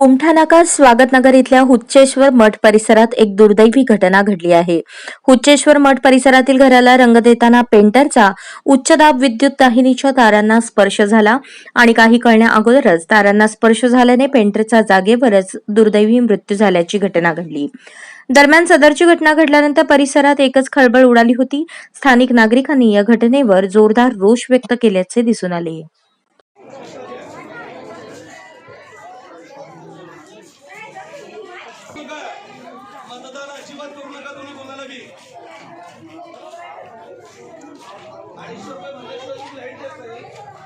कुमठानाका स्वागतनगर इथल्या हुच्चेश्वर मठ परिसरात एक दुर्दैवी घटना घडली आहे. हुच्चेश्वर मठ परिसरातील घराला रंग देताना पेंटरचा उच्च दाब विद्युत दाहिनीच्या तारांना स्पर्श झाला आणि काही कळण्या अगोदरच तारांना स्पर्श झाल्याने पेंटरचा जागेवरच दुर्दैवी मृत्यू झाल्याची घटना घडली. दरम्यान सदरची घटना घडल्यानंतर परिसरात एकच खळबळ उडाली होती. स्थानिक नागरिकांनी या घटनेवर जोरदार रोष व्यक्त केल्याचे दिसून आले. मतदान अजिबात करू नका तुम्ही कोणाला बी. अडीचशे रुपये भरल्याशिवाय लाइट जास्त नाही